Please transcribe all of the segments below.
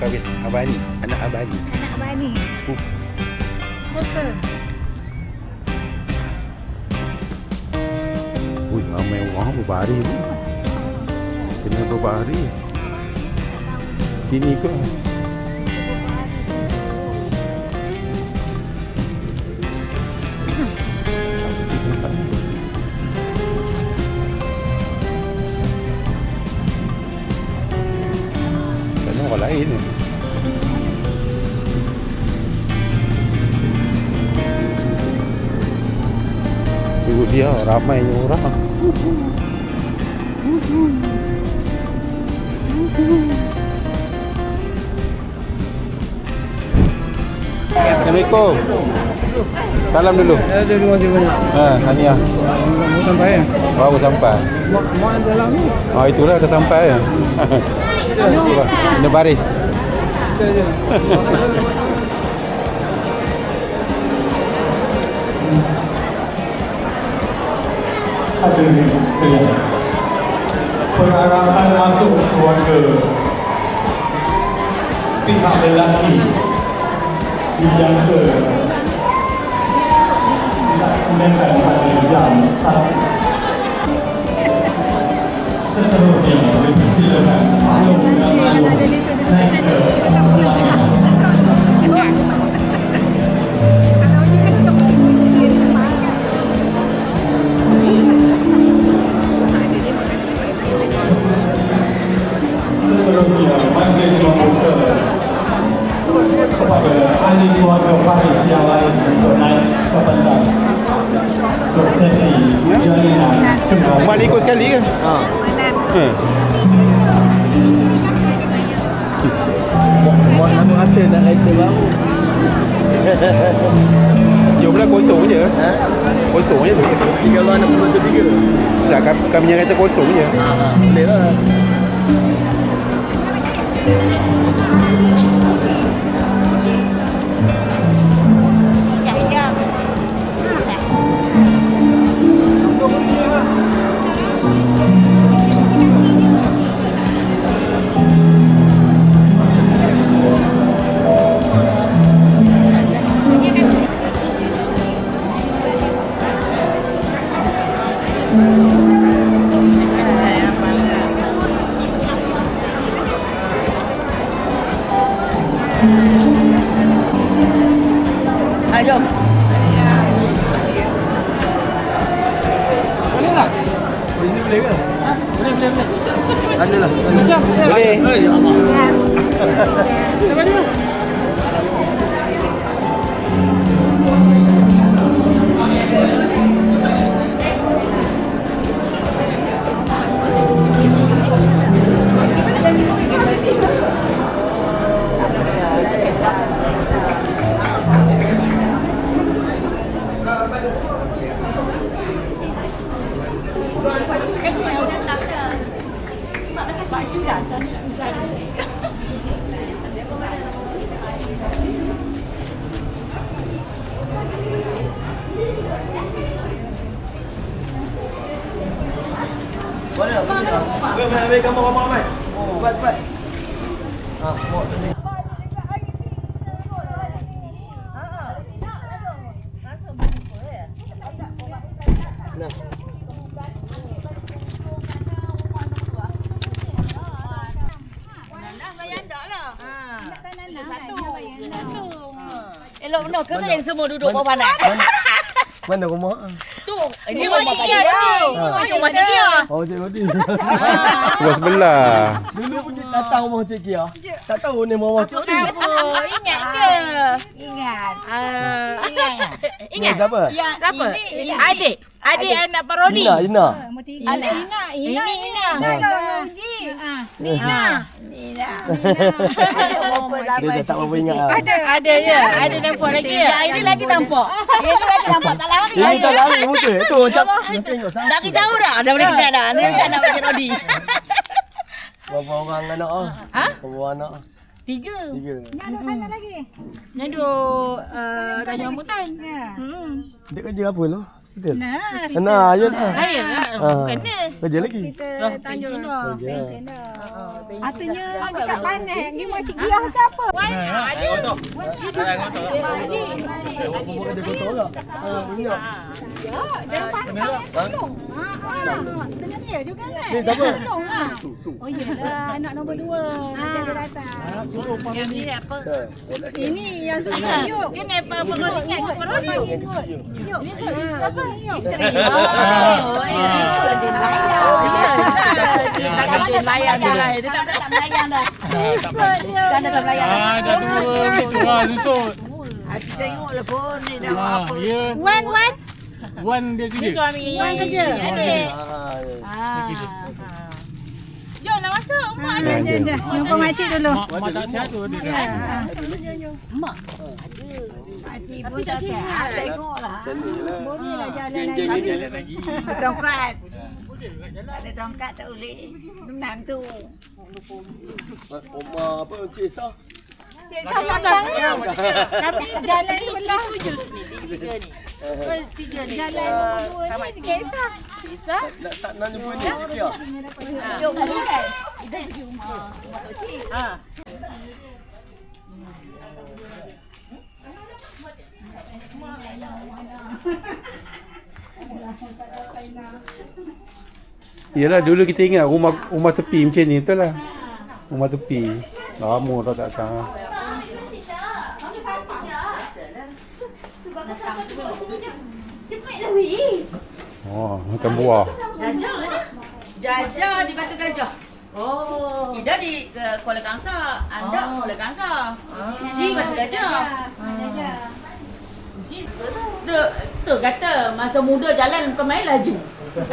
kahwin. Abani Anak Abani Anak Bani. Sepupu. Kosa. Ui ramai orang berbaris. Ni Kena berbaris. Sini ke Orang lain Itu dia ramainya orang Assalamualaikum Salam dulu Ya, terima kasih banyak. Ha, Haniah Mau sampai ya? Baru sampai Mau, mau dalam ni? Oh itulah dah sampai ya Kena baris. Hadirin sekalian. Pengarahan masuk keluarga. Pihak lelaki. Dijangka. Dilaksanakan pada jam 1 seterusnya dipersilakan Gracias. Tak, kami, kami yang kata kosong tak? Oh, ini boleh ke? Boleh, boleh, boleh. Ada lah. Macam? Boleh. Eh, ya Allah. Lepas tu. Mana? Wei, wei, wei, gambar gambar mai. Cepat, cepat. Ha, mau ni. Nah. Elok benar ke yang semua duduk bawah panas? Mana rumah? Tu, ini rumah Pak Dia. Ini rumah Cik Dia. Oh, Cik Rodi. Sebelah sebelah Dulu pun kita datang rumah Cik Kia. Tak tahu ni rumah Cik. Apa? Ingat ke? Ingat. Ah, Ingat. Ni siapa? Ya, Siapa? ini Adik. Adik anak Parodi. Ina, Ina. Mesti Ina. Ina. Ina. Ina. Ini Ina. Ina. Ina. Uji. Ah. Nina. Nina. Dia dah tak apa ingat lah. Ada. Ada ya. Ada nampak lagi ya. Ya, ini lagi nampak. Ini lagi nampak tak lari. Ini tak lari. Itu macam nak tengok sama. Lari jauh dah. Dah boleh kenal dah. Ni tak nak macam Rodi. Berapa orang anak ah? Ha? Berapa anak? Tiga. Tiga. Nak ada sana lagi. Yang duk uh, tanya rambutan. Ya. Hmm. Dia kerja apa lu? Hospital. Nah. Nah, ya lah. Saya lah. Ah. Kena. Kerja lagi. Kita Lah, tanjung. Kerja. Pencen dah. Artinya dekat mana? Ni macam giah ke apa? Dia kotor tak? Ha, minyak. Ya, dalam pantang tolong. Ha, ha. Tengah dia juga kan? Ni siapa? Tolong ah. Oh iyalah, anak nombor dua. Dia dia datang. Yang ni apa? Ini yang suka yuk. Ini apa parodi kan? Parodi. Yuk. Yuk. Apa ni yuk? Isteri. Oh, ya. Dia layan. Takkan dia layan dia layan. Dia tak Tak melayang dah. Kan dia tak layan. Ah, dah tua gitu lah susut. Hati tengoklah pun ni dah Ha, apa. ya. Wan, Wan. Wan dia Ni kerja. suami. Wan kerja. Adik. Ha, ya. Ah. Jom lah masuk. Mak ada. Jom, jom, jom. Jumpa makcik dulu. Mak, mak tak sihat tu dia dah. Tapi tak sihat. Tengoklah. Boleh lah jalan Geng, lagi. geng, geng, geng. Tongkat. Tak ada tongkat tak boleh. Menang tu. Omar apa? Cik Sah. Sama-sama. Tapi Jalan sebelah. tujuh sini. Tiga ni. Tiga ni. Jalan nombor dua ni kisah. Kisah. Nak tak nak jumpa ni Cik Pia. Jom kan. Ha. Yelah dulu kita ingat rumah rumah tepi macam ni tu lah. Rumah tepi. Lama dah tak datang. Cepatlah weh. Oh, makan buah. Gajah ni. Jajah di Batu Gajah. Oh. Ida di Kuala Kangsar, anda Kuala Kangsar. Ji Batu Gajah. Ji tu tu kata masa muda jalan bukan main laju.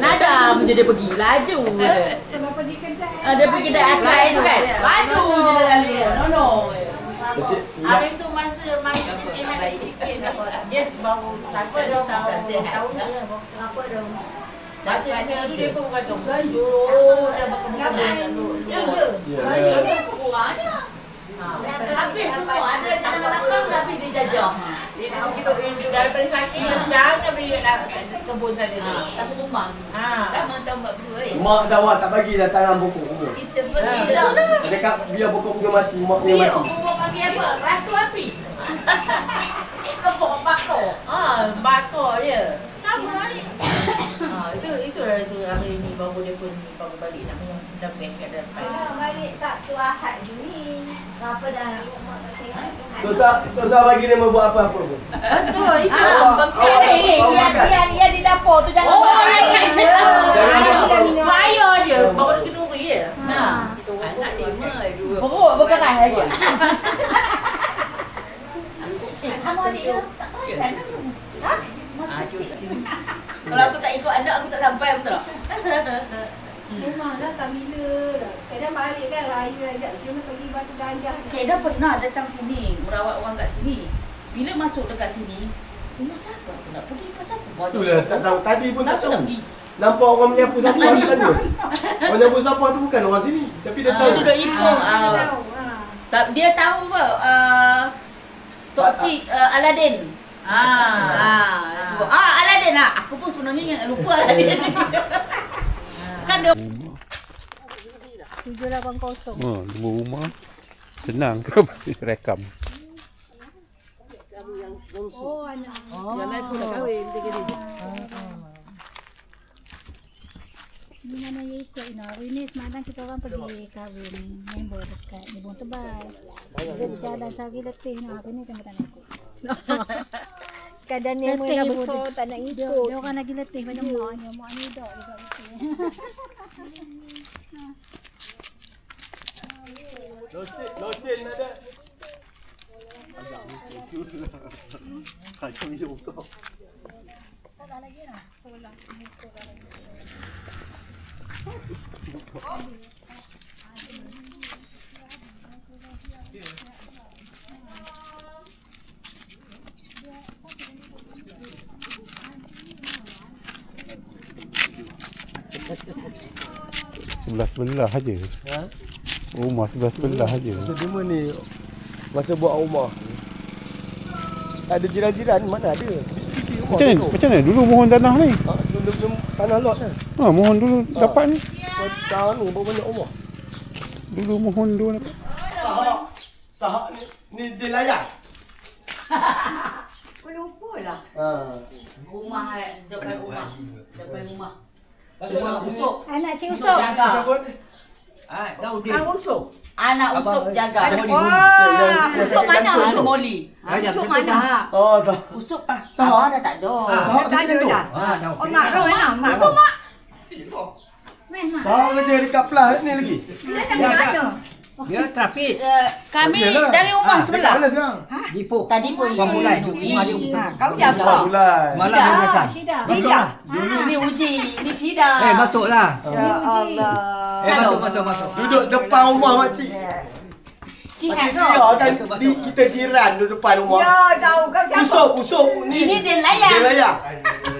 Nada punya dia pergi laju dia. Kenapa di kedai? Ah, dia pergi kedai akai tu kan. Laju je dia lalu. No no. Hari tu dia lagi sikit dia baru satu dah tahu tahu dia Apa dah? Masa saya tu dia pun kata Aduh Dah makan-makan Yang ke? Ya. Dia kurangnya. Habis semua ada jalan lapang tapi dia jajah. Dia tahu kita daripada sakit Jangan pergi kat kebun sana ni tapi rumah. Ha. Sama tahu mbak berdua eh. Mak dah awak tak bagi dah tanam pokok bunga. Kita pergi dah. Dekat biar pokok bunga mati, mak punya mati. umur bagi apa? Ratu api. Bakar. Ha, bakar je Sama ni Ha, itu itu lah tu hari ni baru dia pun baru balik nak punya dah bank kat depan. Ah, balik Sabtu Ahad ni. Apa dah? Tu tak, tu tak bagi dia buat apa-apa pun. Betul itu. Ah, bengkak ni. awak Dia dia dia di dapur tu jangan Oh, buat. ya, ya, ya. Jangan buat apa. Bayar je, baru dia kena uri je. Nah, anak lima dua. Perut berkeras lagi. Kamu adik dia tak perasan tu. Ha? Masa kecil. Kalau aku tak ikut anak aku tak sampai betul tak? Memanglah tak bila. Kadang balik kan raya ajak jom pergi batu gajah. Dah pernah datang sini, merawat orang kat sini. Bila masuk dekat sini, rumah siapa aku nak pergi pasal apa? Banyak Itulah tak tahu tadi pun tak tahu. Nampak orang menyapu sapu aku tanya. Orang menyapu sapu tu bukan orang sini, tapi dia Ah, tahu. Dia duduk. Dia ah. tahu. ha. Tak- Dia tahu apa? Uh, Tok Cik uh, Aladdin. Ah. Ah, cuba. Ah, Aladdin lah. Aku pun sebenarnya ingat lupa Aladdin ni. kan dia Tujuh lapan kosong. Oh, dua rumah. Senang ke rekam. Oh, anak. Yang lain pun dah kahwin tiga ni. Di mana ikut Ina. Ini semalam kita orang pergi kahwin member dekat Nibung Tebal. Dia berjalan sehari letih nak. Hari ni tengah tak nak ikut. Kadang ni dah ibu besar dia. tak nak Dia, ikut. dia orang lagi letih macam maknya. Mak ni dah juga letih. Losin, losin ada. Kacau hidup kau. Sebelah-sebelah aja. Ha? Rumah sebelah-sebelah aja. Masa dulu ni masa buat rumah. Ada jiran-jiran mana ada. Rumah Macam mana? Macam mana dulu mohon tanah ni? Ha, belum belum tanah lot lah. Ha, mohon dulu dapat ni. Tahun ni berapa banyak rumah? Dulu mohon dulu nak. Sahak. Sahak ni, ni dia layak. Kau lupa lah. Ha. Rumah eh, depan rumah. Depan rumah. Rumah busuk. Anak cik usop. jaga. Ah, tahu Kang usuk. Anak usuk jaga. Wah, usuk mana? Usuk moli. Usuk mana? Oh, tak. Usuk ah. Sama dah tak ada. Sahak Tak ada tu. dah. Oh, mak kau mana? Mak kau mak. Sahak kerja dekat Plus ni lagi. Dia yang mana? Dia trafik Eh, Kami Yalah. dari rumah Dekat sebelah. Mana sekarang? Ipoh. Tadi pun Bang Mulai. Ini. Rumah dia. Ha, kau siapa? Bulan. Malam dia datang. Syida. Tidak. Dulu ni uji, ni Sida. Eh masuklah. Ya Allah. Eh masuk masuk masuk. Duduk depan rumah makcik. Sihat kau. dia kan di, kita jiran duduk depan rumah. Ya, tahu kau siapa? Usuk, usuk ni. Ini dia layan. Dia layak.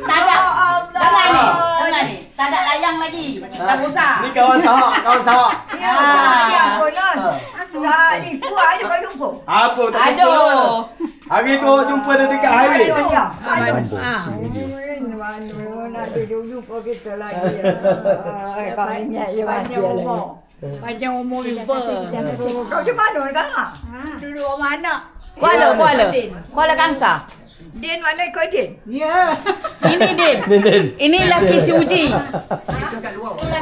Tak ada. Ya Allah. Dengar ni. Dengar ni. Tak ada layang lagi. Dah bosan. Ni kawan sahak, kawan sahak. Ya, Ah. ya, konon. Ha. Dah ni, kuat ada kau jumpa. Apa tak jumpa? Aduh. Hari tu awak jumpa dia dekat highway. Aduh, ya. Mampu. Ah, mana nak duduk jumpa kita lagi. Eh, kau ingat je mati lagi. Panjang umur jumpa. Kau di mana sekarang? Duduk mana? Kuala, Kuala. Kuala Kangsa. Din mana kau Din? Ini Din. Nen. Ini laki si Uji.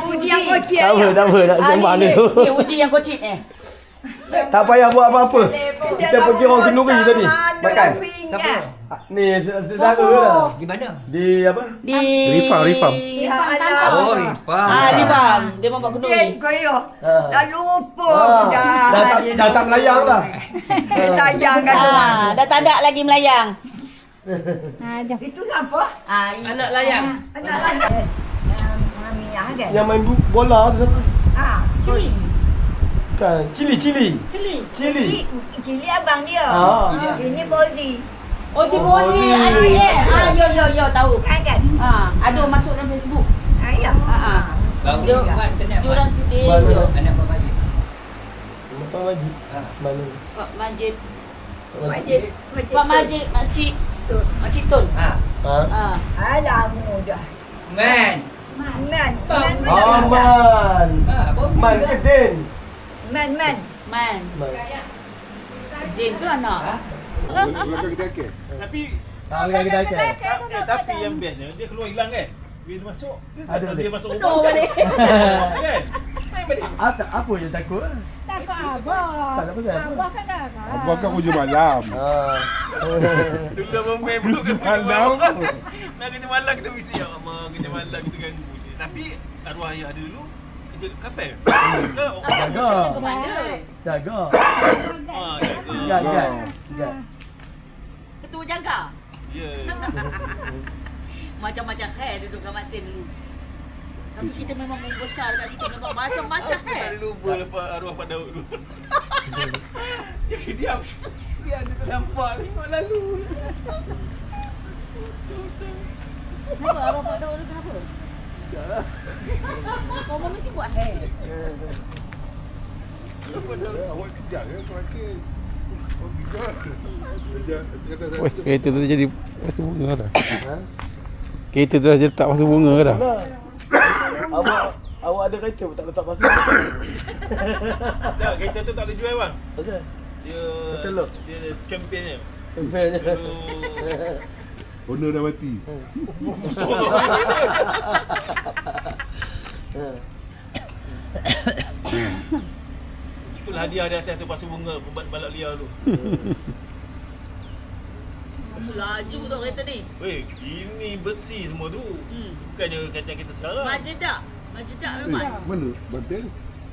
Uji yang kau Tak apa, tak apa nak Ah, sembang ni, ni. ni, ni Uji yang kocik eh. Tak payah buat apa-apa. Kita pergi orang kenduri tadi. Makan. Siapa? Ah, Ni saudara lah. Di mana? Di apa? Di Rifam, Rifam. Ya Allah. Oh, Rifam. Ah, Rifam. Dia membuat Din kenduri. kau ya. Ha. Dah lupa Ah, dah. dah tak dah tak melayang dah. Sayang kan tu. Ah, dah tak ada lagi melayang. Ah, Itu siapa? Ah, anak layang. Anak lain. Yang Mamiah kan? Yang main bu- bola tu siapa? Ah, Cili. Kan, Cili Cili. Cili. Cili. Cili abang dia. Ah. Ini Bozi. Oh, si Oh, Boni ni. adik eh. Ah, yo yo yo tahu. Kan kan? Ah, ada masuk dalam Facebook. Ah, ya. Ah, ah. Bang Dia, mat kena dia orang sedih. Anak Bang Majid. Pak Majid. Ha. Mana? Pak Majid. Majid. Pak Majid, Makcik. Makcik Tun. Ha. Ha? Ah. Alah mudah. Man. Man. Man. Bang. Man. Oh, Man. Ha, bom. Man ke Den? Man. Man. Man. Man. Din tu anak. Ha? Tak boleh kita akan. Eh, tapi yang bestnya dia keluar hilang kan? Bila dia masuk, dia Ada tak dia masuk rumah. balik. Kan? Balik. Ah, tak, apa je takut? Takut abah. Tak ada pasal. Abah kan dah. Abang kan hujung malam. Ah. Dulu abang main belum ke Malam. Nak kerja malam kita mesti ya Allah kerja malam kita ganggu. Tapi arwah ayah dia dulu kerja kapal. Ke? Jaga. Ke mana? Jaga. Ah, jaga. Jaga. Jaga. Jaga. Ketua jaga. Ya. Macam-macam hair duduk kat Martin dulu. Tapi kita memang membesar dekat situ memang macam-macam Aku tak ada lupa lepas arwah Pak Daud dulu. Jadi diam. Biar dia ternampak tengok lalu. Kenapa arwah Pak Daud tu kenapa? Kau mesti buat hair. Awak kejap ya terakhir. Weh, kereta tu dah jadi pasu bunga dah. Ha? Kereta tu dah jadi tak pasu bunga dah. Awak awak ada kereta pun tak letak pasal. Tak, kereta tu tak boleh jual bang. Pasal? Dia Betul lah. dia championnya. Sampainya. Dulu Owner dah mati. itulah hadiah dia atas tu pasu bunga pembuat balak liar tu. Laju tu kereta ni. Weh, ini besi semua tu. Hmm. Bukannya kacang kita sekarang. Majedak. Majedak memang. Mana? Bantel?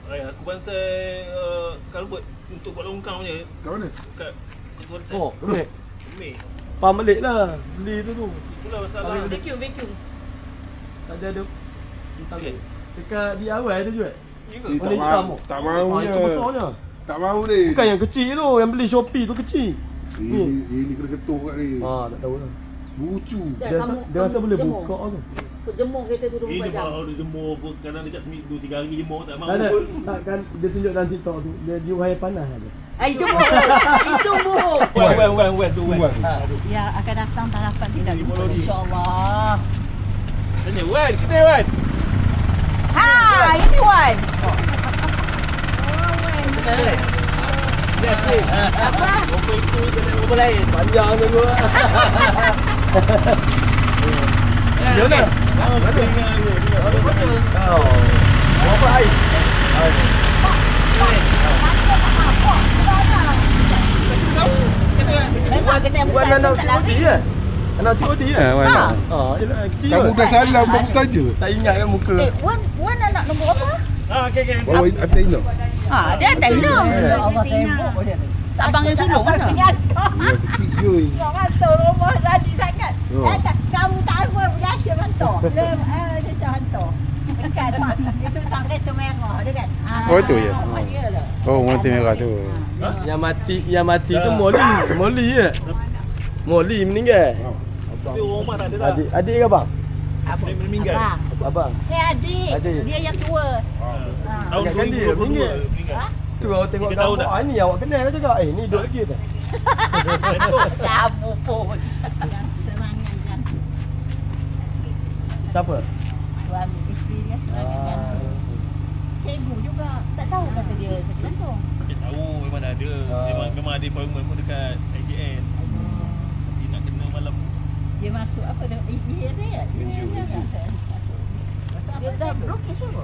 Ay, aku bantai uh, kalbut untuk buat longkang punya Kat mana? kat ketua. Oh, ambil. Ambil. Pam balik lah. Beli tu tu. Itulah masalah. Vacuum, vacuum. Tak ada ada. Okey. Dekat DIY ada jual. Ya ke? Warna tak hitam mau. tu. Tak mau Ah, je. itu besarnya. Tak mau ni. Bukan yang kecil tu. Yang beli Shopee tu kecil. Ini, ini kena ketuk kat ni. Ah, tak tahu lah. Bucu. Dia, kamu- dia rasa kamu boleh jemur. buka tu. Kau jemur kereta tu 24 Ini jam. kalau dia jemur apa kadang dekat seminggu 3 hari jemur tak mau Tak ada. pun. Tak kan dia tunjuk dalam TikTok tu. Dia jiu air panas ada. Eh, itu mu. Itu mu. Wan tu wan. Buat. Ya akan datang tak dapat tidak. InsyaAllah. Tanya wan, kita wan. Ha, ini Wan. Apa lain? Panjang dulu. Dia mana? Oh. Apa air? Memang kena Buat buka anak tak COD lari. kan? Anak COD kan? Ha, mana? Ah, yelah kecil Kamu kot. dah salah baru saja. Tak ingat kan muka. Eh, Wan, Wan anak nombor apa? Ah, okey okey. Bawa atas ini. Ha, dia tak tahu. Allah sibuk dia. Tak abang yang sulung masa? Ya, kecil je. Orang hantar rumah tadi sangat. Oh. Eh, tak, kamu tak apa berjasa hantar. Lem, eh, dia tak hantar. Dekat mak. Itu tak kereta merah dia kan. Ah, Oh, itu ya? Lah. Oh, mati merah tu. Yang mati yang mati tu Molly. Molly ya. Molly meninggal. Rumah tak ada dah. Adik adik ke abang? Dia meninggal. Abang. Abang. Eh, adik. Adik. Dia yang tua. Tahun Ingatkan dia 2022 meninggal. meninggal. Tu awak tengok gambar. dah. Ah ni awak kenal ke cakap? Eh ni duduk lagi tu. Kamu pun. Siapa? Suami isteri dia. Ah. Cikgu juga. Tak tahu kata dia sakit jantung. Dia tahu memang dah ada. Ah. Memang memang ada appointment pun dekat IGN. Nanti nak kena malam. Dia masuk apa tu? Inju. dia. Masuk. Masuk Dia apa dah tu? blokis apa?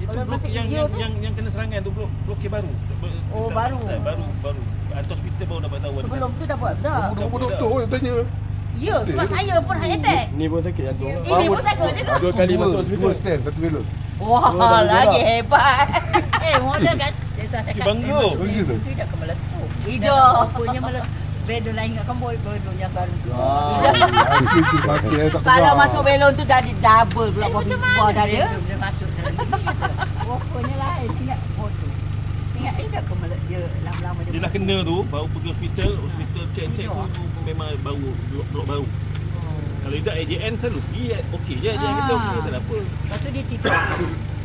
Itu Kalau blok yang, yang, tu? yang yang kena serangan tu blok blokir baru. Ber- Oh, baru. pasal, baru baru. Hantar hospital baru dapat tahu. Sebelum tu dah buat dah. Doktor oh, tanya? Ya, sebab saya pun heart attack. Ni pun sakit jantung. Ini pun sakit juga. Dua kali Dua- masuk Dua hospital. stand, satu belon. Wah, lagi hebat. Eh, mula kan? Dia cakap. bangga. eh, tu? Itu dah ke meletup. Ida. Rupanya meletup. Bedo lain kat kamu, bedo yang baru. Ah. Tak Kalau masuk belon tu dah di double pula Eh, macam mana dah dia? dia. Dia masuk dalam. Rupanya lain. Ingat foto. Ingat, eh dah ke meletup. Dia lama-lama dia. Dia dah kena tu baru pergi hospital, hospital check-check tu, tu memang baru blok, blok baru. Kalau tidak AJN selalu pergi okey je AJN kita okey tak apa. Lepas tu dia tidur.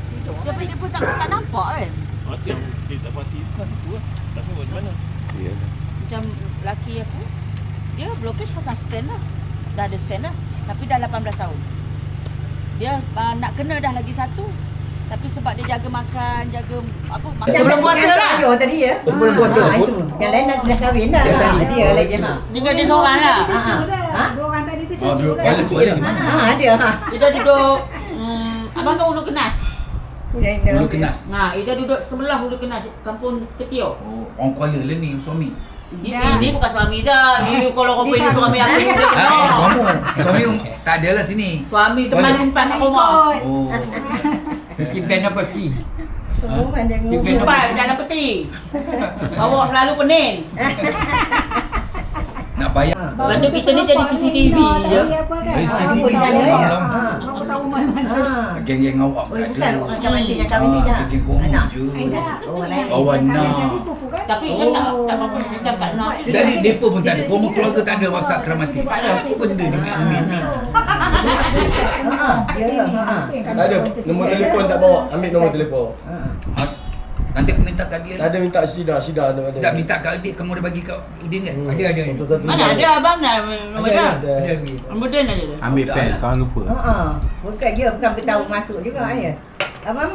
Tidur. Tapi dia pun tak tak nampak kan. Mati yang dia tak itu lah. Tak tahu macam mana. Ya. Macam laki aku dia blokis pasang stand lah. Dah ada stand lah. Tapi dah 18 tahun. Dia uh, nak kena dah lagi satu. Tapi sebab dia jaga makan, jaga apa makan. Sebelum puasa lah. Tadi ya. Sebelum puasa. Ah, itu. Yang lain dah, dah kahwin dah. Dia tadi. Dia lagi ha. Tinggal dia seorang lah. Ha. Ha? Dua orang tadi tu duduk di mana? Ha, dia. Dia dah duduk hmm, Abang tahu Ulu Kenas? Hulu kenas. Nah, dia duduk sebelah Ulu Kenas, kampung Ketiok. Oh, orang Kuala lah ni suami. Ini, ini bukan suami dah. Ni kalau kau pilih suami aku dia Ah, kena. kamu. Suami tak ada lah sini. Suami teman simpan kat rumah. Oh. Kim Ben apa Kim? Semua pandai ngomong. kena- Simpan dalam peti. Bawa selalu pening. Nak bayar. Lepas tu kita ni jadi CCTV je. Kan? Eh, CCTV Apa dia je ada? malam. Ha. Aku tahu mana-mana. Ha. Geng-geng awak tak ada. macam dia yang kahwin ni Ah, dah. Geng komo Anak. je. Oh. Oh, sepupu kan? Tapi dia tak tak apa dia cakap nak. Jadi depa pun tak ada. Komo keluarga tak ada WhatsApp keramati. Tak ada apa benda dengan admin ni. Ha. Ya, ha. Tak ada. Nombor telefon tak bawa. Ambil nombor telefon. Nanti aku minta kat dia. Tak ada minta sida, sida ada. Tak minta kat dia. Kamu dah bagi kat Udin kan? Ada ada. Mana ada abang dah nombor dah. Ada. Ada. Nombor dia aja dah. Ambil pen, lah. jangan lupa. Ha. Bukan dia bukan beritahu masuk juga ya. Abang